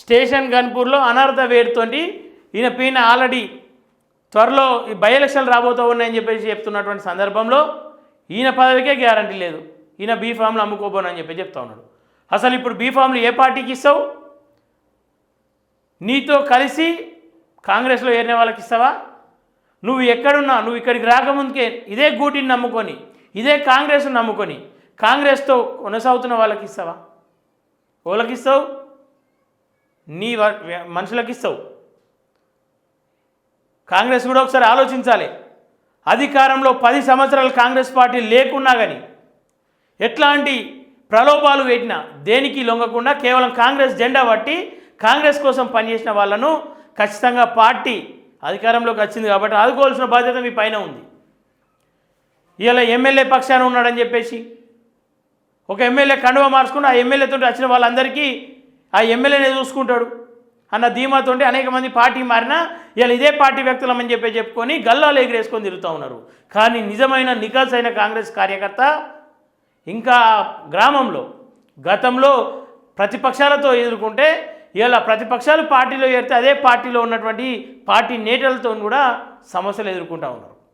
Station గన్పూర్లో అనర్హత వేరుతోటి ఈయన పైన ఆల్రెడీ త్వరలో ఈ బై ఎలక్షన్లు రాబోతూ ఉన్నాయని చెప్పేసి చెప్తున్నటువంటి సందర్భంలో ఈయన పదవికే గ్యారంటీ లేదు. ఈయన బీ ఫామ్లు అమ్ముకోబోనని చెప్పి చెప్తా ఉన్నాడు. అసలు ఇప్పుడు బీ ఫామ్లు ఏ పార్టీకి ఇస్తావు? నీతో కలిసి కాంగ్రెస్లో ఏరిన వాళ్ళకి ఇస్తావా? నువ్వు ఎక్కడున్నా నువ్వు ఇక్కడికి రాకముందుకే ఇదే గూటిని నమ్ముకొని ఇదే కాంగ్రెస్ను నమ్ముకొని కాంగ్రెస్తో కొనసాగుతున్న వాళ్ళకి ఇస్తావా? వాళ్ళకి ఇస్తావు? నీ వ- ఇస్తావు కాంగ్రెస్ కూడా ఒకసారి ఆలోచించాలి. అధికారంలో పది సంవత్సరాలు కాంగ్రెస్ పార్టీ లేకున్నా కానీ ఎట్లాంటి ప్రలోభాలు పెట్టినా దేనికి లొంగకుండా కేవలం కాంగ్రెస్ జెండా పట్టి కాంగ్రెస్ కోసం పనిచేసిన వాళ్ళను ఖచ్చితంగా పార్టీ అధికారంలోకి వచ్చింది కాబట్టి ఆదుకోవాల్సిన బాధ్యత మీ పైన ఉంది. ఇలా ఎమ్మెల్యే పక్షాన ఉన్నాడని చెప్పేసి ఒక ఎమ్మెల్యే కండువ మార్చుకుని ఆ ఎమ్మెల్యేతో వచ్చిన వాళ్ళందరికీ ఆ ఎమ్మెల్యేనే చూసుకుంటాడు. అన్న ధీమాతోటి అనేక మంది పార్టీ మారినా ఇలా ఇదే పార్టీ వ్యక్తులమని చెప్పి చెప్పుకొని గల్లాలు ఎగిరేసుకొని తిరుగుతూ ఉన్నారు. కానీ నిజమైన నికాస్ అయిన కాంగ్రెస్ కార్యకర్త ఇంకా గ్రామంలో గతంలో ప్రతిపక్షాలతో ఎదుర్కొంటే ఇలా ప్రతిపక్షాలు పార్టీలో చేరితే అదే పార్టీలో ఉన్నటువంటి పార్టీ నేతలతో కూడా సమస్యలు ఎదుర్కొంటూ ఉన్నారు.